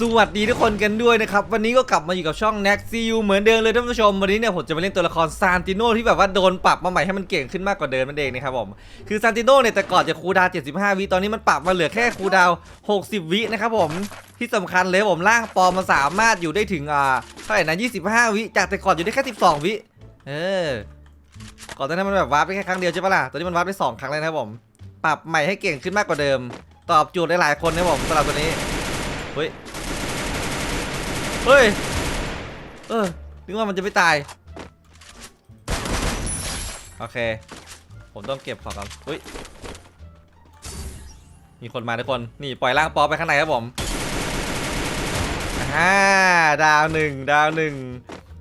สวัสดีทุกคนกันด้วยนะครับ วันนี้ก็กลับมาอยู่กับช่อง n a x c u เหมือนเดิมเลยท่านผู้ชม วันนี้เนี่ยผมจะมาเล่นตัวละครซานติโนที่แบบว่าโดนปรับมาใหม่ให้มันเก่งขึ้นมากกว่าเดิมนั่นเองนะครับผมคือซานติโนเนี่ยแต่ก่อนจะคูดาว 75 วิตอนนี้มันปรับมาเหลือแค่คูดาว 60 วินะครับผมที่สำคัญเลยผมร่างปอมมันสามารถอยู่ได้ถึงอ่าเท่าไหร่นะ25 วิจากแต่ก่อนอยู่ได้แค่ 12 วิเออก่อนหน้านั้นมันแบบวาร์ปได้แค่ครั้งเดียวใช่ปะล่ะตอนนี้มันวาร์ปได้สองครั้งเลยนะครับผม ปรับใหม่ให้เก่งขึ้นมากกว่าเดิม ตอบโจทย์หลายๆคนนะผมสำหรับตัวนี้เฮ้ย เฮ้ย เออ นึกว่ามันจะไม่ตาย โอเค ผมต้องเก็บของก่อนเฮ้ย มีคนมาทุกคน นี่ปล่อยร่างปอไปข้างในครับผมอ่าดาวหนึ่งดาวหนึ่ง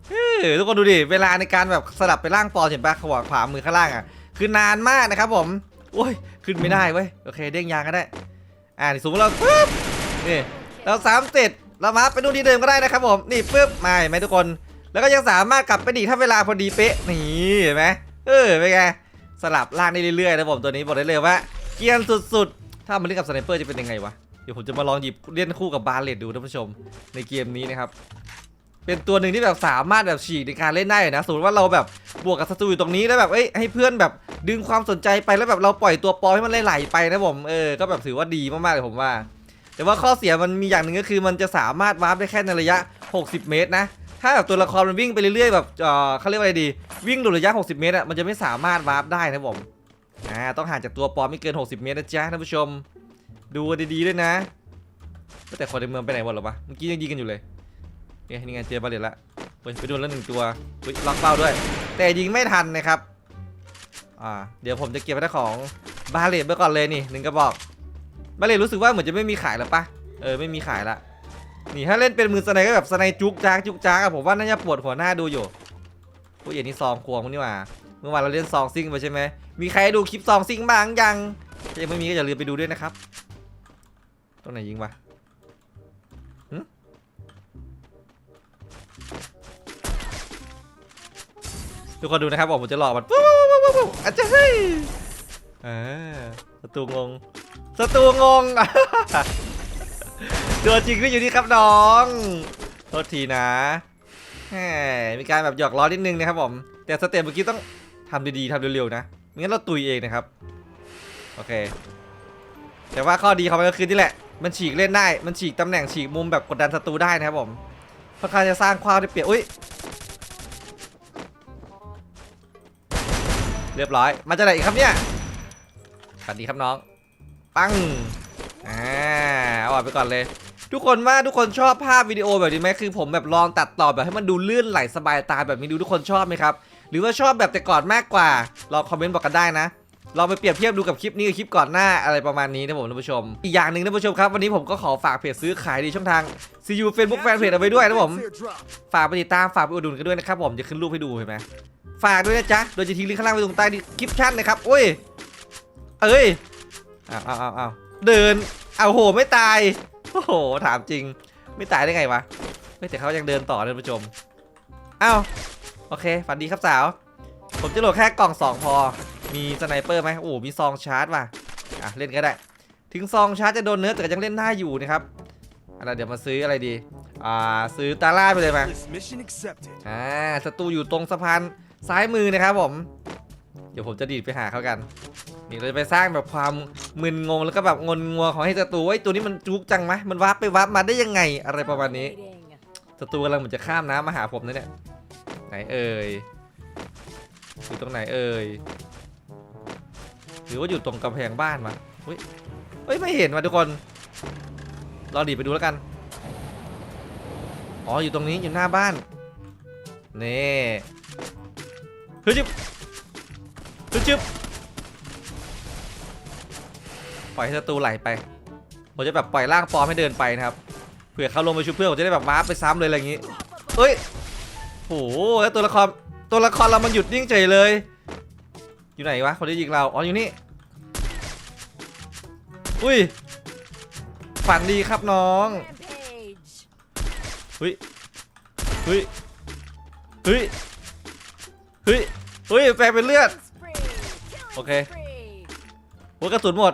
เฮ้ยทุกคนดูดิ เวลาในการแบบสลับไปร่างปอเห็นปะขวาขวามือข้างล่างอะ คือนานมากนะครับผม โอ้ย ขึ้นไม่ได้เว้ย โอเค เด้งยางก็ได้ อ่านี่สมมติเราปึ๊บนี่เราสามเสร็จ เรามาไปดูที่เดิมก็ได้นะครับผมนี่ปึ๊บมาเห็นไหมทุกคน แล้วก็ยังสามารถกลับไปดีถ้าเวลาพอดีเป๊ะนี่เห็นไหมเออเป็นไงสลับล่างได้เรื่อยๆนะผมตัวนี้บอกได้เลยว่าเกียนสุดๆ ถ้ามันเล่นกับสไนเปอร์จะเป็นยังไงวะเดี๋ยวผมจะมาลองหยิบเล่นคู่กับบาเลตดูท่านผู้ชม ในเกมนี้นะครับเป็นตัวหนึ่งที่แบบสามารถแบบฉีกในการเล่นได้นะสมมติว่าเราแบบบวกกับศัตรูอยู่ตรงนี้แล้วแบบเอ้ยให้เพื่อนแบบดึงความสนใจไปแล้วแบบเราปล่อยตัวปอให้มันไหลๆไปนะผมเออก็แบบถือว่าดีมากๆเลยผมว่า แต่ว่าข้อเสียมันมีอย่างหนึ่งก็คือ มันจะสามารถวาร์ปได้แค่ในระยะ 60 เมตรนะ ถ้าแบบตัวละครมันวิ่งไปเรื่อยๆแบบเออเขาเรียกว่าอะไรดี วิ่งหลุดระยะ 60 เมตรอะมันจะไม่สามารถวาร์ปได้นะผมอ่าต้องห่างจากตัวปอมไม่เกิน 60 เมตรนะจ๊ะท่านผู้ชม ดูดีๆด้วยนะแต่คนในเมืองไปไหนหมดหรอวะเมื่อกี้ยังยิงกันอยู่เลยเนี่ยนี่ไงเจอบาเลตละไปโดนแล้วหนึ่งตัวล็อกเป้าด้วย แต่ยิงไม่ทันนะครับอ่าเดี๋ยวผมจะเก็บไว้ของบาเลตไปก่อนเลยนี่หนึ่งกระบอก บาเลตรู้สึกว่าเหมือนจะไม่มีขายแล้วปะเออไม่มีขายละนี่ถ้าเล่นเป็นมือสไนก็แบบสไนจุกจ้าจุกจ้าอะผมว่าน่าจะปวดหัวหน้าดูอยู่ผู้ใหญ่นี่ซองควงมันนี่หว่าเมื่อวานเราเล่นซองซิ่งไปใช่ไหมมีใครดูคลิปซองซิ่งบ้างยังถ้ายังไม่มีก็อย่าลืมไปดูด้วยนะครับตรงไหนยิงวะทุกคนดูนะครับผมผมจะหลอกมันปุ๊บปุ๊บปุ๊บปุ๊บอาจจะเฮ้ยอ่าศัตรูงง ศัตรูงง ตัวจริงก็อยู่นี่ครับน้องโทษทีนะแหมมีการแบบหยอกล้อนิดนึงนะครับผม แต่สเต็ปเมื่อกี้ต้องทำดีๆทำเร็วๆนะไม่งั้นเราตุยเองนะครับ โอเค แต่ว่าข้อดีของมันก็คือนี่แหละ มันฉีกเล่นได้ มันฉีกตำแหน่งฉีกมุมแบบกดดันศัตรูได้นะครับผมค่อนข้างจะสร้างความได้เปรียบอุ้ย เรียบร้อย มาจากไหนอีกครับเนี่ยสวัสดีครับน้อง ปังอ่าเอาออกไปก่อนเลย ทุกคนว่าทุกคนชอบภาพวิดีโอแบบนี้ไหมคือผมแบบลองตัดต่อแบบให้มันดูลื่นไหลสบายตาแบบนี้ดูทุกคนชอบไหมครับ หรือว่าชอบแบบแต่ก่อนมากกว่าลองคอมเมนต์บอกกันได้นะลองไปเปรียบเทียบดูกับคลิปนี้กับคลิปก่อนหน้าอะไรประมาณนี้นะผมท่านผู้ชม อีกอย่างหนึ่งท่านผู้ชมครับ วันนี้ผมก็ขอฝากเพจซื้อขายดีช่องทาง CU Facebook Fanpage เอาไว้ด้วยนะผม ฝากไปติดตามฝากไปอุดหนุนกันด้วยนะครับผมจะขึ้นรูปให้ดูเห็นไหมฝากด้วยนะจ๊ะ โดยจะทิ้งลิงก์ข้างล่างไว้ตรงใต้คลิปชั่นนะครับโอ้ย เอ้ย อ้าวอ้าวอ้าวอ้าเดินเอาโหไม่ตายโอ้โหถามจริง ไม่ตายได้ไงวะเฮ้แต่เขายังเดินต่อท่านผู้ชมอ้าวโอเคฝันดีครับสาว ผมจะโหลดแค่กล่องสองพอ มีสไนเปอร์ไหมโอ้มีซองชาร์จว่ะอะเล่นก็ได้ ถึงซองชาร์จจะโดนเนื้อแต่ยังเล่นได้อยู่นะครับอะไรเดี๋ยวมาซื้ออะไรดีอ่าซื้อตาล่าไปเลยมา Mission accepted. อ่าศัตรูอยู่ตรงสะพานซ้ายมือนะครับผม เดี๋ยวผมจะดีดไปหาเขากัน นี่เราจะไปสร้างแบบความมึนงงแล้วก็แบบงนงัวของให้ศัตรูว่าไอ้ตัวนี้มันจุกจังไหมมันวาร์ปไปวาร์ปมาได้ยังไงอะไรประมาณนี้ศัตรูกำลังเหมือนจะข้ามน้ำมาหาผมนะเนี่ยไหนเอ่ยอยู่ตรงไหนเอ่ยหรือว่าอยู่ตรงกำแพงบ้านวะเฮ้ยเฮ้ยไม่เห็นว่ะทุกคนรอดีไปดูแล้วกันอ๋ออยู่ตรงนี้อยู่หน้าบ้านนี่เฮ้ยจึ๊บเฮ้ยจึ๊บ ล่อยให้ศัตรูไหลไป ผมจะแบบปล่อยร่างปลอมให้เดินไปนะครับ เผื่อเขาลงไปชุบเพื่อนผมจะได้แบบวาร์ปไปซ้ำเลยอะไรอย่างงี้ เอ้ยโหแล้วตัวละครตัวละครเรามันหยุดนิ่งเฉยเลย อยู่ไหนวะคนที่ยิงเรา อ๋ออยู่นี่ อุ้ย ฝันดีครับน้อง Rampage. เฮ้ย เฮ้ย เฮ้ย เฮ้ย เฮ้ยแปลงเป็นเลือด Spree. Killing Okay. spree. หัวกระสุนหมด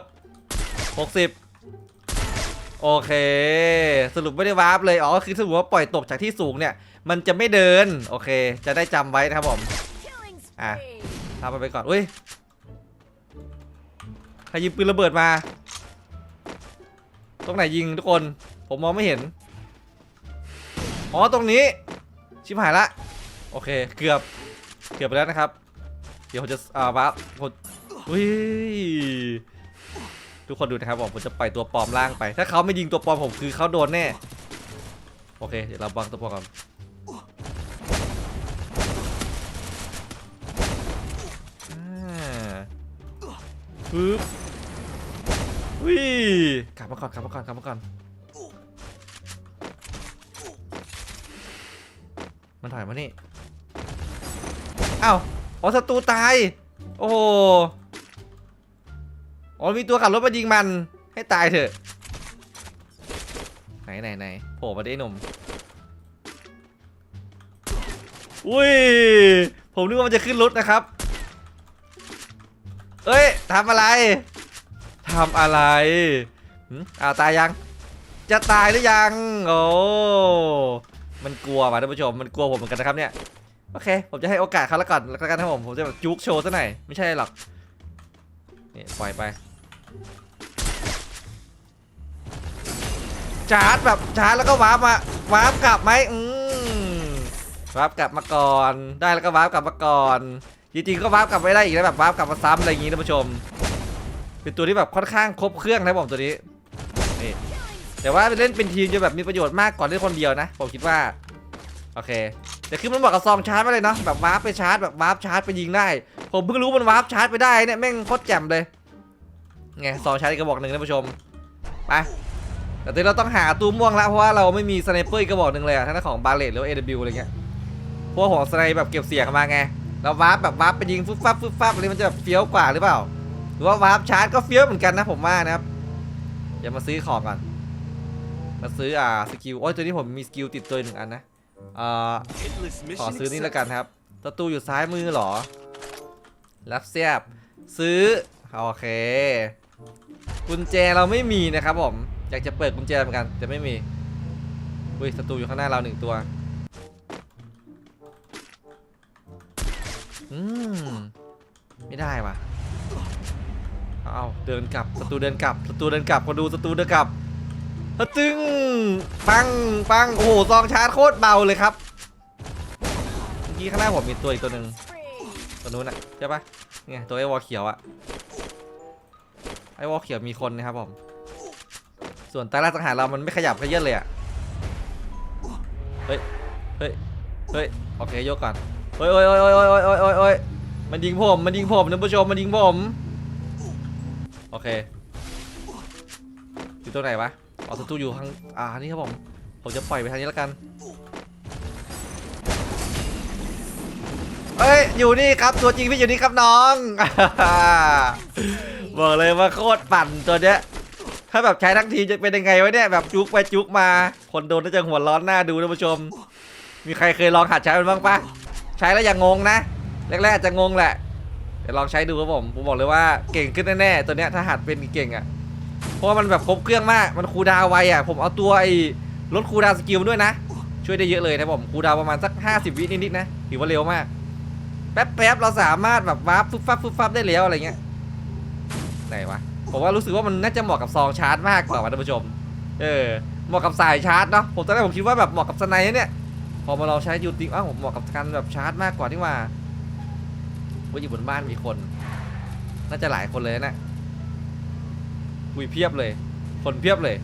60โอเค สรุปไม่ได้วาร์ปเลย อ๋อ คือสรุปว่าปล่อยตกจากที่สูงเนี่ย มันจะไม่เดิน โอเค จะได้จำไว้นะครับผม Killing À. spree. ทำมันไปก่อน อุ้ย ใครยิงปืนระเบิดมา ตรงไหนยิงทุกคน ผมมองไม่เห็น อ๋อ ตรงนี้ ชิบหายละ โอเค เกือบ เกือบไปแล้วนะครับ เดี๋ยวผมจะ อ่าวับผมอุ้ย ทุกคนดูนะครับผมผมจะปล่อยตัวปลอมล่างไป ถ้าเขาไม่ยิงตัวปลอมผมคือเขาโดนแน่ โอเค เดี๋ยวเราบังตัวปลอมก่อนปึ๊บอุ้ยกลับมาก่อนกลับมาก่อนกลับมาก่อน มันถอยมานี่อ้าวอ๋อศัตรูตาย โอ้ อ๋อมีตัวขับรถมายิงมันให้ตายเถอะ ไหนไหนไหนโผล่มาได้หนุ่มอุ้ย ผมนึกว่ามันจะขึ้นรถนะครับ เอ้ยทำอะไรทำอะไรอ้าวตายยัง จะตายหรือยัง โอ้ มันกลัวว่ะท่านผู้ชม มันกลัวผมเหมือนกันนะครับเนี่ย โอเค ผมจะให้โอกาสเขาแล้วก่อนแล้วกันครับผม ผมจะแบบจุกโชว์ซะหน่อย ไม่ใช่หรอก นี่ปล่อยไป ชาร์จแบบชาร์จแล้วก็วาร์ปมาวาร์ปกลับไหมอืมวาร์ปกลับมาก่อน ได้แล้วก็วาร์ปกลับมาก่อนจริงๆก็วาร์ปกลับไม่ได้อีกนะแบบวาร์ปกลับมาซ้ำอะไรอย่างงี้ท่านผู้ชม เป็นตัวที่แบบค่อนข้างครบเครื่องนะผมตัวนี้นี่แต่ว่าเล่นเป็นทีมจะแบบมีประโยชน์มากกว่าเล่นคนเดียวนะ ผมคิดว่าโอเคแต่คือมันบอกกับซองชาร์จมาเลยเนาะแบบวาร์ปไปชาร์จแบบวาร์ปชาร์จไปยิงได้ ผมเพิ่งรู้มันวาร์ปชาร์จไปได้เนี่ยแม่งโคตรแจ่มเลย ไงซองชาร์จอีกกระบอกหนึ่งท่านผู้ชมไปแต่ตอนนี้เราต้องหาตู้ม่วงละเพราะว่าเราไม่มีสไนเปอร์อีกกระบอกหนึ่งเลยอะทั้งของบาเลตหรือเอว่า AW อะไรเงี้ยพว่าของสไนแบบเก็บเสียงมาไงเราวาร์ปแบบวาร์ปไปยิงฟึบฟับฟึบฟับอะไรมันจะแบบเฟี้ยวกว่าหรือเปล่า หรือว่าวาร์ปชาร์จก็เฟี้ยวเหมือนกันนะผมว่านะครับเดี๋ยวมาซื้อของก่อนมาซื้ออ่าสกิลโอ้ยตัวนี้ผมมีสกิลติดตัวหนึ่งอันนะอ่าขอซื้อนี่แล้วกันครับศัตรูอยู่ซ้ายมือหรอรับเสียบซื้อโอเค กุญแจเราไม่มีนะครับผม อยากจะเปิดกุญแจเหมือนกัน แต่ไม่มีอุ้ยศัตรูอยู่ข้างหน้าเราหนึ่งตัว อืม ไม่ได้ว่ะ เอาเดินกลับศัตรูเดินกลับศัตรูเดินกลับมาดูศัตรูเดินกลับฮตึงปังปังโอ้โหซองชาร์จโคตรเบาเลยครับเมื่อกี้ข้างหน้าผมมีตัวอีกตัวหนึ่งตัวนู้นอะใช่ปะเนี่ยตัวไอ้วอลเขียวอะ ไอ้วอลเขียวมีคนนะครับผม ส่วนตาล่าสังหารเรามันไม่ขยับขยื่นเลยอะเฮ้ย เฮ้ย เฮ้ย โอเคโยกก่อนโอ้ยโอ้ยโอ้ยโอ้ยโอ้ยโอ้ยโอ้ยโอ้ยมันยิงผม มันยิงผมท่านผู้ชม มันยิงผม โอเค อยู่ตัวไหนวะอ๋อศัตรูอยู่ทาง อ่า นี่ครับผม ผมจะปล่อยไปทางนี้แล้วกันเอ้ย อยู่นี่ครับ ตัวจริงพี่อยู่นี่ครับน้อง บอกเลยว่าโคตรปั่นตัวเนี้ย ถ้าแบบใช้ทั้งทีมจะเป็นยังไงวะเนี่ยแบบจุกไปจุกมา คนโดนน่าจะหัวร้อนหน้าดูท่านผู้ชม มีใครเคยลองหัดใช้มันบ้างปะใช้แล้วอย่างงงนะ แรกๆอาจจะงงแหละเดี๋ยวลองใช้ดูครับผม ผมบอกเลยว่าเก่งขึ้นแน่ๆตัวเนี้ยถ้าหัดเป็นเก่งอะ เพราะมันแบบครบเครื่องมาก มันคูดาวไวอะ ผมเอาตัวไอ้ลดคูดาวสกิลด้วยนะ ช่วยได้เยอะเลยนะผมคูดาวประมาณสัก 50 วินิดๆนะ ถือว่าเร็วมาก แป๊บๆเราสามารถแบบวาร์ปฟึบฟับฟึบฟับได้แล้วอะไรเงี้ย ไหนวะผมว่ารู้สึกว่ามันน่าจะเหมาะกับซองชาร์จมากกว่าว่ะท่านผู้ชม เออเหมาะกับสายชาร์จเนาะผมตอนแรกผมคิดว่าแบบเหมาะกับสไนด์เนี่ยพอมาลองใช้ยูติงอ้าวเหมาะกับการแบบชาร์จมากกว่าที่ว่าว่าอยู่บนบ้านมีคน น่าจะหลายคนเลยนะคุยเพียบเลย คนเพียบเลย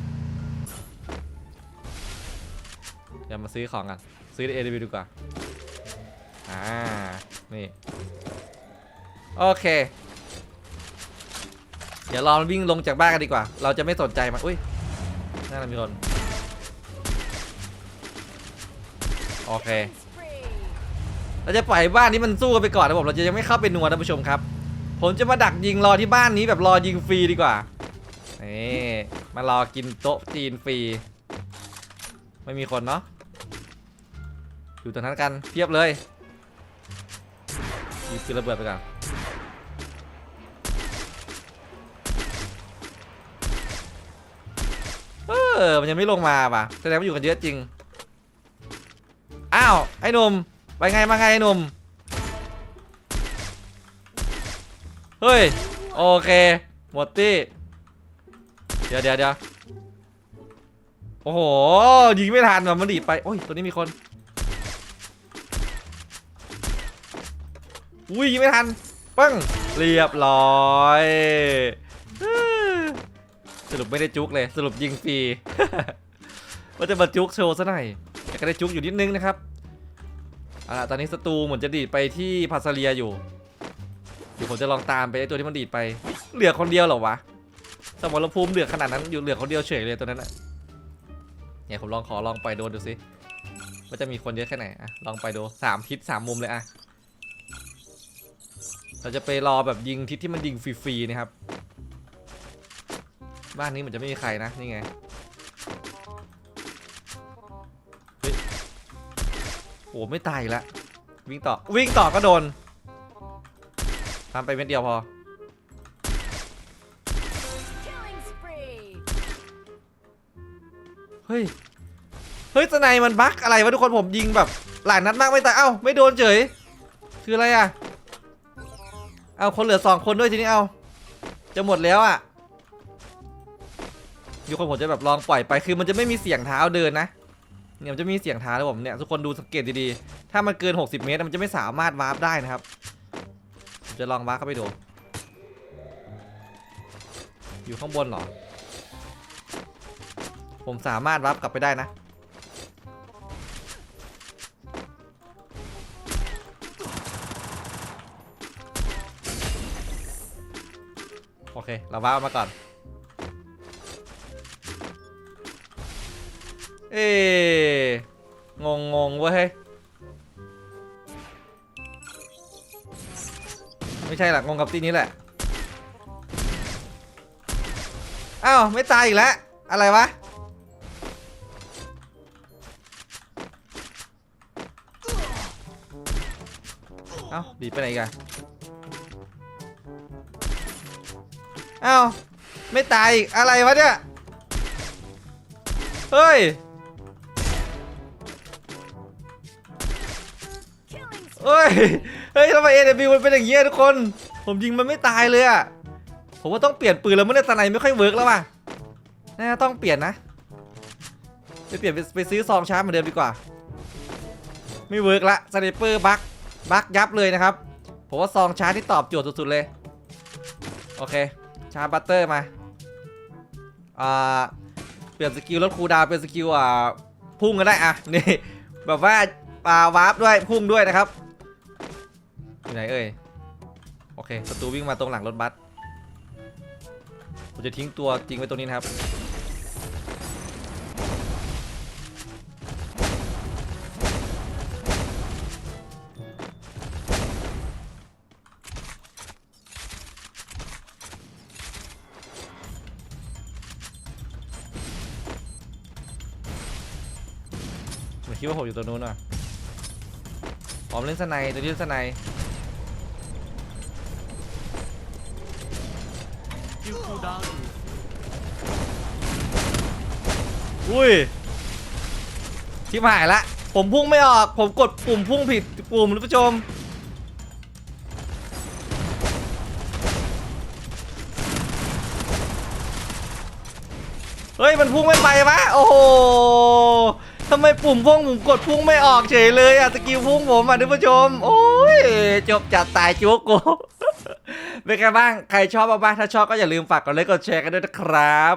เดี๋ยวมาซื้อของกันซื้อเอ w ดีกว่าอ่านี่โอเค ดี๋ยวลองวิ่งลงจากบ้านกันดีกว่า เราจะไม่สนใจมันอุ้ยน่าจะมีคนโอเคเราจะปล่อยบ้านนี้มันสู้กันไปก่อนนะผมเราจะยังไม่เข้าไปนัวท่านผู้ชมครับ ผมจะมาดักยิงรอที่บ้านนี้แบบรอยิงฟรีดีกว่านี่มารอกินโต๊ะจีนฟรี ไม่มีคนเนาะอยู่ตรงนั้นกันเพียบเลยยิบปืนระเบิดไปก่อน ออ มันยังไม่ลงมาป่ะแสดงว่าอยู่กันเยอะจริง อ้าว ไอ้หนุ่ม ไปไงมาไงไอ้หนุ่ม เฮ้ย โอเค หมดตี้เดี๋ยวเดี๋ยวเดี๋ยวโอ้โห ยิงไม่ทันมันดีดไป โอ้ย ตัวนี้มีคน อุ้ยยิงไม่ทัน ปัง เรียบร้อย สรุปไม่ได้จุกเลย สรุปยิงฟรี ว่าจะมาจุกโชว์ซะหน่อยแต่ก็ได้จุกอยู่นิดนึงนะครับเอาล่ะตอนนี้ศัตรูเหมือนจะดีดไปที่พาซาเลียอยู่เดี๋ยวผมจะลองตามไปไอ้ตัวที่มันดีดไป เหลือคนเดียวเหรอวะ สมรภูมิเหลือขนาดนั้นอยู่เหลือคนเดียวเฉยเลยตัวนั้นอะเนี่ยผมลองขอลองไปโดนดูสิว่าจะมีคนเยอะแค่ไหนอะลองไปดูสามทิศสามมุมเลยอะเราจะไปรอแบบยิงทิศที่มันยิงฟรีๆนะครับ บ้านนี้มือนจะไม่มีใครนะ นี่ไงเฮ้ยโอ้ไม่ตายละวิ่งต่อ วิ่งต่อก็โดนทำไปเม็ดเดียวพอ เฮ้ย เฮ้ยสไนมันบั๊กอะไรวะทุกคนผมยิงแบบหลายนัดมากไม่ตายเอ้าไม่โดนเฉย คืออะไรอะ เอาคนเหลือสองคนด้วยทีนี้เอา จะหมดแล้วอะ อยู่คนผมจะแบบลองปล่อยไปคือมันจะไม่มีเสียงเท้าเดินนะเนี่ยมันจะมีเสียงเท้าแล้วผมเนี่ยทุกคนดูสังเกตดีๆถ้ามันเกิน 60 เมตรมันจะไม่สามารถวาร์ปได้นะครับจะลองวาร์ปเข้าไปดูอยู่ข้างบนเหรอ ผมสามารถวารับกลับไปได้นะโอเค เราว้ามาก่อน เอ๊ะงงงงเว้ยเฮ้ยไม่ใช่หรอกงงกับที่นี้แหละ อ้าว ไม่ตายอีกแล้ว อะไรวะ เอ้าดีดไปไหนกันเอ้าไม่ตายอีก อะไรวะเนี่ย เฮ้ย เฮ้ย เฮ้ยทำไม AW มันเป็นอย่างเงี้ยทุกคน ผมยิงมันไม่ตายเลยอะผมว่าต้องเปลี่ยนปืนแล้วไม่ได้สไนไม่ค่อยเวิร์กแล้วว่ะน่าจะต้องเปลี่ยนนะไปเปลี่ยนไปไปซื้อซองชาร์จเหมือนเดิมดีกว่า ไม่เวิร์กละสไนเปอร์บักบักยับเลยนะครับ ผมว่าซองชาร์จที่ตอบโจทย์สุดๆเลย โอเค ชาร์จบัตเตอร์มา อ่า เปลี่ยนสกิลลดคูดาวเป็นสกิลอ่าพุ่งก็ได้อะนี่ แบบว่าปาวาร์ปด้วยพุ่งด้วยนะครับ อยู่ไหนเอ่ย โอเคศัตรูวิ่งมาตรงหลังรถบัส ผมจะทิ้งตัวจริงไว้ตรงนี้นะครับ ผมคิดว่าผมอยู่ตัวนู้นว่ะ ผมเล่นสไนตัวนี้เล่นสไน อุ้ยชิบหายละ ผมพุ่งไม่ออก ผมกดปุ่มพุ่งผิดปุ่มท่านผู้ชม เฮ้ย มันพุ่งไม่ไปวะโอ้โหทำไมปุ่มพุ่งผมกดพุ่งไม่ออกเฉยเลยอะสกิลพุ่งผมอะท่านผู้ชม โอ้ย จบจัดตายจุกกูเป็นไงบ้าง ใครชอบบ้างถ้าชอบก็อย่าลืมฝากกดไลค์กดแชร์กันด้วยนะครับ